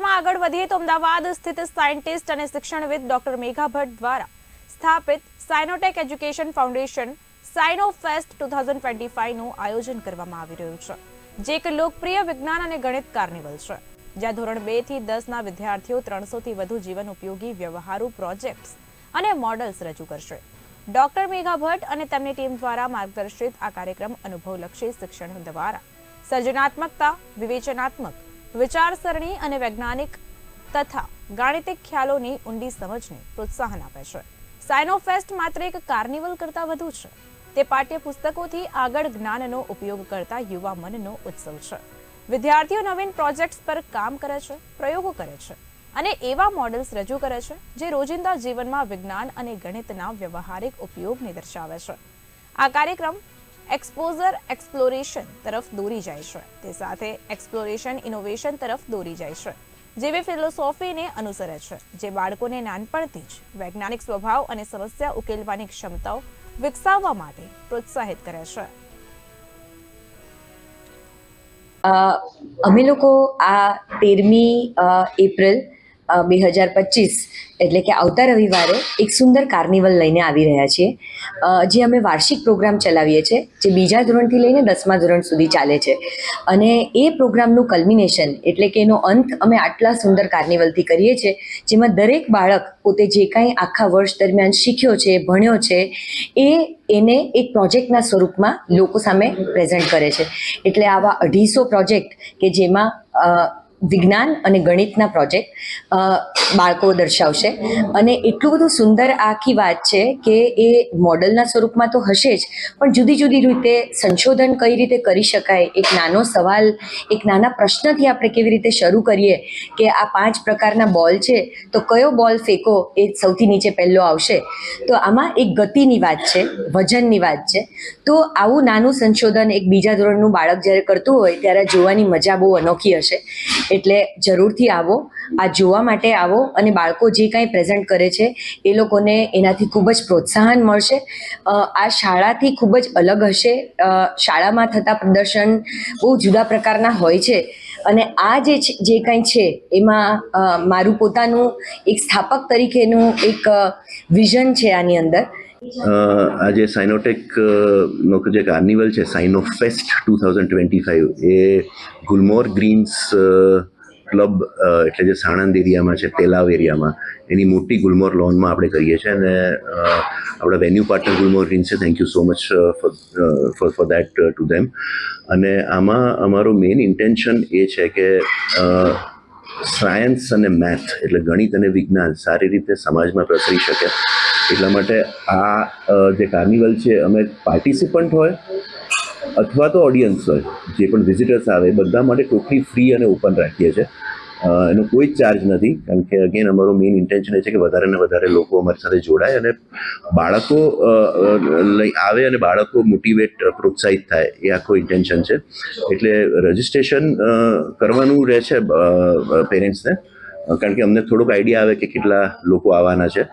સમાચારમાં આગળ વધીએ તો અમદાવાદ સ્થિત સાયન્ટિસ્ટ અને શિક્ષણવિદ ડોક્ટર મેઘા ભટ્ટ દ્વારા સ્થાપિત Cynotech education foundation Cyno fest two thousand આયોજન કરવામાં આવી રહ્યું છે, જે એક લોકપ્રિય વિજ્ઞાન અને ગણિત કાર્નિવલ છે. જ્યાં ધોરણ બેથી દસના વિદ્યાર્થીઓ ત્રણસોથી વધુ જીવન ઉપયોગી વ્યવહારુ પ્રોજેક્ટ્સ અને મોડલ્સ રજૂ કરશે. ડોક્ટર મેઘા ભટ્ટ અને તેમની ટીમ દ્વારા માર્ગદર્શિત આ કાર્યક્રમ અનુભવલક્ષી શિક્ષણ દ્વારા સર્જનાત્મકતા, વિવેચનાત્મક વિચારસરણી અને વૈજ્ઞાનિક તથા ગાણિતિક ખ્યાલોની ઊંડી સમજને પ્રોત્સાહન આપે છે. સાયનોફેસ્ટ માત્ર એક કાર્નિવલ કરતાં વધુ છે. તે પાઠ્યપુસ્તકોથી આગળ જ્ઞાનનો ઉપયોગ કરતા યુવા મનનો ઉત્સવ છે. વિદ્યાર્થીઓ નવીન પ્રોજેક્ટ્સ પર કામ કરે છે, પ્રયોગો કરે છે અને એવા મોડલ્સ રજૂ કરે છે જે રોજિંદા જીવનમાં વિજ્ઞાન અને ગણિતના વ્યવહારિક ઉપયોગને દર્શાવે છે. આ કાર્યક્રમ એક્સપોઝર એક્સપ્લોરેશન તરફ દોરી જાય છે. તે સાથે એક્સપ્લોરેશન ઇનોવેશન તરફ દોરી જાય છે. જેવી ફિલોસોફીને અનુસરે છે, જે બાળકોને નાનપણથી જ વૈજ્ઞાનિક સ્વભાવ અને સમસ્યા ઉકેલવાની ક્ષમતાઓ વિકસાવવા માટે પ્રોત્સાહિત કરે છે. અમે લોકો આ તેરમી એપ્રિલ બે હજાર પચીસ, એટલે કે આવતા રવિવારે એક સુંદર કાર્નિવલ લઈને આવી રહ્યા છીએ. જે અમે વાર્ષિક પ્રોગ્રામ ચલાવીએ છીએ, જે બીજા ધોરણથી લઈને દસમા ધોરણ સુધી ચાલે છે. અને એ પ્રોગ્રામનું કલ્મિનેશન એટલે કે એનો અંત અમે આટલા સુંદર કાર્નિવલથી કરીએ છીએ, જેમાં દરેક બાળક પોતે જે કાંઈ આખા વર્ષ દરમિયાન શીખ્યો છે, ભણ્યો છે, એ એને એક પ્રોજેક્ટના સ્વરૂપમાં લોકો સામે પ્રેઝન્ટ કરે છે. એટલે આવા અઢીસો પ્રોજેક્ટ કે જેમાં વિજ્ઞાન અને ગણિતના પ્રોજેક્ટ બાળકો દર્શાવશે. અને એટલું બધું સુંદર આખી વાત છે કે એ મોડલના સ્વરૂપમાં તો હશે જ, પણ જુદી જુદી રીતે સંશોધન કઈ રીતે કરી શકાય, એક નાનો સવાલ, એક નાના પ્રશ્નથી આપણે કેવી રીતે શરૂ કરીએ કે આ પાંચ પ્રકારના બોલ છે, તો કયો બોલ ફેંકો એ સૌથી નીચે પહેલો આવશે. તો આમાં એક ગતિની વાત છે, વજનની વાત છે. તો આવું નાનું સંશોધન એક બીજા ધોરણનું બાળક જ્યારે કરતું હોય ત્યારે જોવાની મજા બહુ અનોખી હશે. એટલે જરૂરથી આવો, આ જોવા માટે આવો અને બાળકો જે કાંઈ પ્રેઝન્ટ કરે છે, એ લોકોને એનાથી ખૂબ જ પ્રોત્સાહન મળશે. આ શાળાથી ખૂબ જ અલગ હશે. શાળામાં થતા પ્રદર્શન બહુ જુદા પ્રકારના હોય છે. અને આ જે જે કંઈ છે, એમાં મારું પોતાનું એક સ્થાપક તરીકેનું એક વિઝન છે આની અંદર. આજે સાઇનોટેક નો જે કાર્નિવલ છે Cyno fest two thousand twenty five એ ગુલમોર ગ્રીન્સ ક્લબ એટલે જે સાણંદ એરિયામાં છે તેલાવ એરિયામાં એની મોટી ગુલમોર લોનમાં આપણે કરીએ છીએ અને આપણા વેન્યુ પાર્ટનર ગુલમોર ગ્રીન છે. Thank you so much for for that to them અને આમાં અમારો મેઇન ઇન્ટેન્શન એ છે કે સાયન્સ અને મેથ એટલે ગણિત અને વિજ્ઞાન, સારી રીતે સમાજમાં પ્રસરી શકે. એટલા માટે આ જે કાર્નિવલ છે, અમે પાર્ટિસિપન્ટ હોય અથવા તો ઓડિયન્સ હોય, જે પણ વિઝિટર્સ આવે બધા માટે ટોટલી ફ્રી અને ઓપન રાખીએ છીએ. એનો કોઈ જ ચાર્જ નથી, કારણ કે અગેન અમારો મેઇન ઇન્ટેન્શન એ છે કે વધારે ને વધારે લોકો અમારી સાથે જોડાય અને બાળકો લઈ આવે અને બાળકો મોટિવેટ પ્રોત્સાહિત થાય, એ આખો ઇન્ટેન્શન છે. એટલે રજિસ્ટ્રેશન કરવાનું રહે છે પેરેન્ટ્સને કારણ કે અમને થોડોક આઈડિયા આવે કે કેટલા લોકો આવવાના છે.